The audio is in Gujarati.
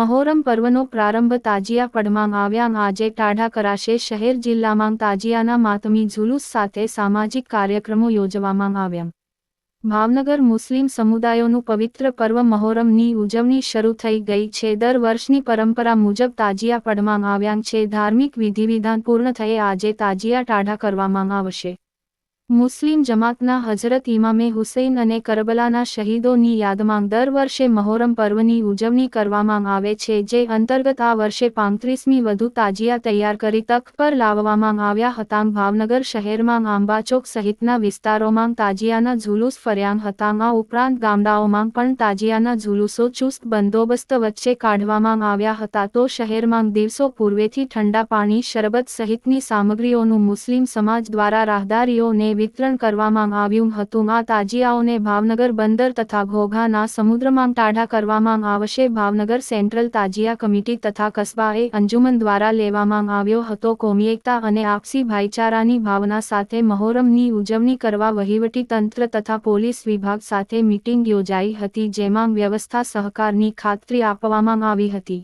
મહોરમ પર્વનો પ્રારંભ તાજિયા પડમાં આવ્યા. આજે ટાઢા કરાશે શહેર જિલ્લામાં તાજિયાના માતમી ઝુલુસ સાથે સામાજિક કાર્યક્રમો યોજવામાં આવ્યા. ભાવનગર મુસ્લિમ સમુદાયોનું પવિત્ર પર્વ મહોરમની ઉજવણી શરૂ થઈ ગઈ છે. દર વર્ષની પરંપરા મુજબ તાજિયા પડમાં આવ્યા છે. ધાર્મિક વિધિવિધાન પૂર્ણ થયે આજે તાજિયા ટાઢા કરવામાં આવશે. મુસ્લિમ જમાતના હજરત ઇમામે હુસૈન અને કરબલાના શહીદોની યાદમાં દર વર્ષે મહોરમ પર્વની ઉજવણી કરવામાં આવે છે, જે અંતર્ગત આ વર્ષે પાંત્રીસમી વધુ તાજિયા તૈયાર કરી તક પર લાવવામાં આવ્યા હતા. ભાવનગર શહેરમાં આંબાચોક સહિતના વિસ્તારોમાં તાજિયાના ઝુલુસ ફર્યા હતા. આ ઉપરાંત ગામડાઓમાં પણ તાજિયાના ઝુલુસો ચુસ્ત બંદોબસ્ત વચ્ચે કાઢવામાં આવ્યા હતા. તો શહેરમાં દિવસો પૂર્વેથી ઠંડા પાણી, શરબત સહિતની સામગ્રીઓનું મુસ્લિમ સમાજ દ્વારા રાહદારીઓને વિતરણ કરવામાં આવ્યું હતું. આ તાજિયાઓને ભાવનગર બંદર તથા ઘોઘાના સમુદ્રમાં ટાઢા કરવામાં આવશે. ભાવનગર સેન્ટ્રલ તાજિયા કમિટી તથા કસ્બાએ અંજુમન દ્વારા લેવામાં આવ્યો હતો. કોમી એકતા અને આપસી ભાઈચારાની ભાવના સાથે મહોરમની ઉજવણી કરવા વહીવટી તંત્ર તથા પોલીસ વિભાગ સાથે મીટિંગ યોજાઈ હતી, જેમાં વ્યવસ્થા સહકારની ખાતરી આપવામાં આવી હતી.